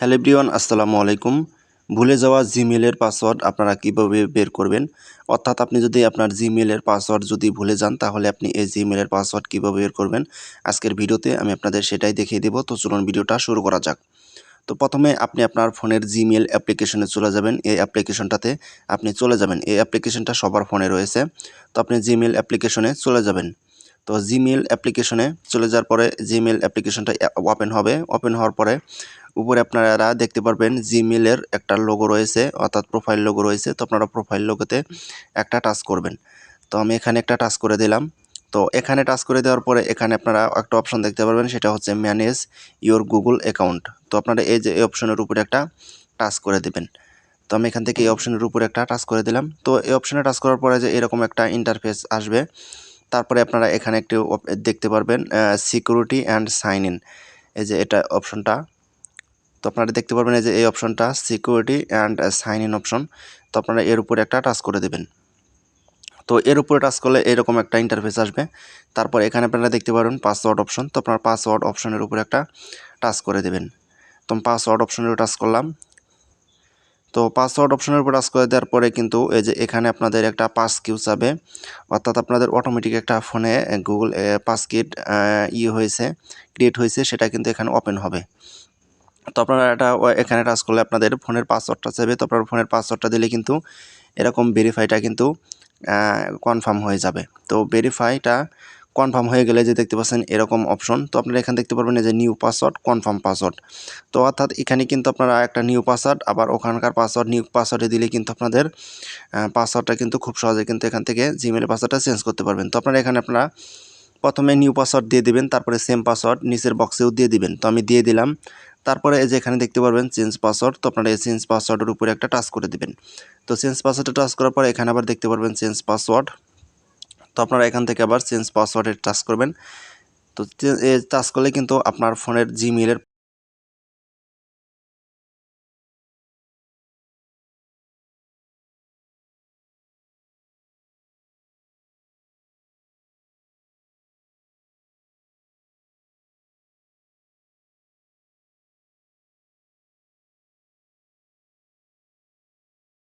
Hello everyone, আসসালামু আলাইকুম। ভুলে যাওয়া জিমেলের পাসওয়ার্ড আপনারা কীভাবে বের করবেন? অর্থাৎ আপনি যদি আপনার জিমেলের পাসওয়ার্ড যদি ভুলে যান, তাহলে আপনি এই জিমেলের পাসওয়ার্ড কীভাবে বের করবেন? আজকের ভিডিওতে আমি আপনাদের সেটাই দেখিয়ে দেবো। তো চলুন ভিডিওটা শুরু করা যাক। তো প্রথমে আপনি আপনার ফোনের জিমেল অ্যাপ্লিকেশনে চলে যাবেন। এই অ্যাপ্লিকেশনটাতে আপনি চলে যাবেন। এই অ্যাপ্লিকেশনটা সবার ফোনে রয়েছে। তো আপনি জিমেল অ্যাপ্লিকেশনে চলে যাবেন। তো জিমেল অ্যাপ্লিকেশনে চলে যাওয়ার পরে জিমেল অ্যাপ্লিকেশনটা ওপেন হবে। ওপেন হওয়ার পরে উপরে আপনারা দেখতে পারবেন জিমেলের একটা লোগো রয়েছে, অর্থাৎ প্রোফাইল লোগো রয়েছে। তো আপনারা প্রোফাইল লোগোতে একটা টাচ করবেন। তো আমি এখানে একটা টাচ করে দিলাম। তো এখানে টাচ করে দেওয়ার পরে এখানে আপনারা একটা অপশন দেখতে পারবেন, সেটা হচ্ছে ম্যানেজ ইওর গুগল অ্যাকাউন্ট তো আপনারা এই যে, এই অপশনের উপরে একটা টাচ করে দেবেন। তো আমি এখান থেকে এই অপশনের উপরে একটা টাচ করে দিলাম। তো এই অপশনে টাচ করার পরে যে, এরকম একটা ইন্টারফেস আসবে। তারপরে আপনারা এখানে একটি দেখতে পারবেন সিকিউরিটি অ্যান্ড সাইন ইন এই যে, এটা অপশনটা তো আপনারা দেখতে পারবেন এই যে এই অপশনটা security and sign in option তো আপনারা এর উপরে একটা টাচ করে দেবেন। তো এর উপরে টাচ করলে এরকম একটা ইন্টারফেস আসবে। তারপর এখানে আপনারা দেখতে পারবেন পাসওয়ার্ড অপশন তো আপনার পাসওয়ার্ড অপশনের উপরে একটা টাচ করে দেবেন। তো পাসওয়ার্ড অপশনের টাচ করলাম। তো পাসওয়ার্ড অপশনের উপর টাচ করে দেওয়ার পরে কিন্তু এই যে এখানে আপনাদের একটা পাস কিউ চাবে অর্থাৎ আপনাদের অটোমেটিক একটা ফোনে গুগল পাস কিট ই হয়েছে ক্রিয়েট হয়েছে, সেটা কিন্তু এখানে ওপেন হবে। তো আপনারা এটা এখানে টাচ করলে আপনাদের ফোনের পাসওয়ার্ডটা চাইবে। তো আপনার ফোনের পাসওয়ার্ডটা দিলে কিন্তু এরকম ভেরিফাইটা কিন্তু কনফার্ম হয়ে যাবে। তো ভেরিফাইটা কনফার্ম হয়ে গেলে যে দেখতে পাচ্ছেন এরকম অপশন তো আপনারা এখানে দেখতে পারবেন যে নিউ পাসওয়ার্ড কনফার্ম পাসওয়ার্ড তো অর্থাৎ এখানে কিন্তু আপনারা একটা নিউ পাসওয়ার্ড আবার ওখানকার পাসওয়ার্ড নিউ পাসওয়ার্ডে দিলে কিন্তু আপনাদের পাসওয়ার্ডটা কিন্তু খুব সহজে কিন্তু এখান থেকে জিমেলের পাসওয়ার্ডটা চেঞ্জ করতে পারবেন। তো আপনারা এখানে আপনারা প্রথমে নিউ পাসওয়ার্ড দিয়ে দিবেন, তারপরে সেম পাসওয়ার্ড নিচের বক্সেও দিয়ে দিবেন। তো আমি দিয়ে দিলাম তারপরে এই যে এখানে দেখতে পারবেন চেঞ্জ পাসওয়ার্ড তো আপনারা এই চেঞ্জ পাসওয়ার্ডের উপরে একটা টাচ করে দেবেন। তো চেঞ্জ পাসওয়ার্ডে টাচ করার পরে এখানে আবার দেখতে পারবেন চেঞ্জ পাসওয়ার্ড তো আপনারা এখান থেকে আবার চেঞ্জ পাসওয়ার্ডের টাচ করবেন। তো টাচ করলে কিন্তু আপনার ফোনের জিমেলের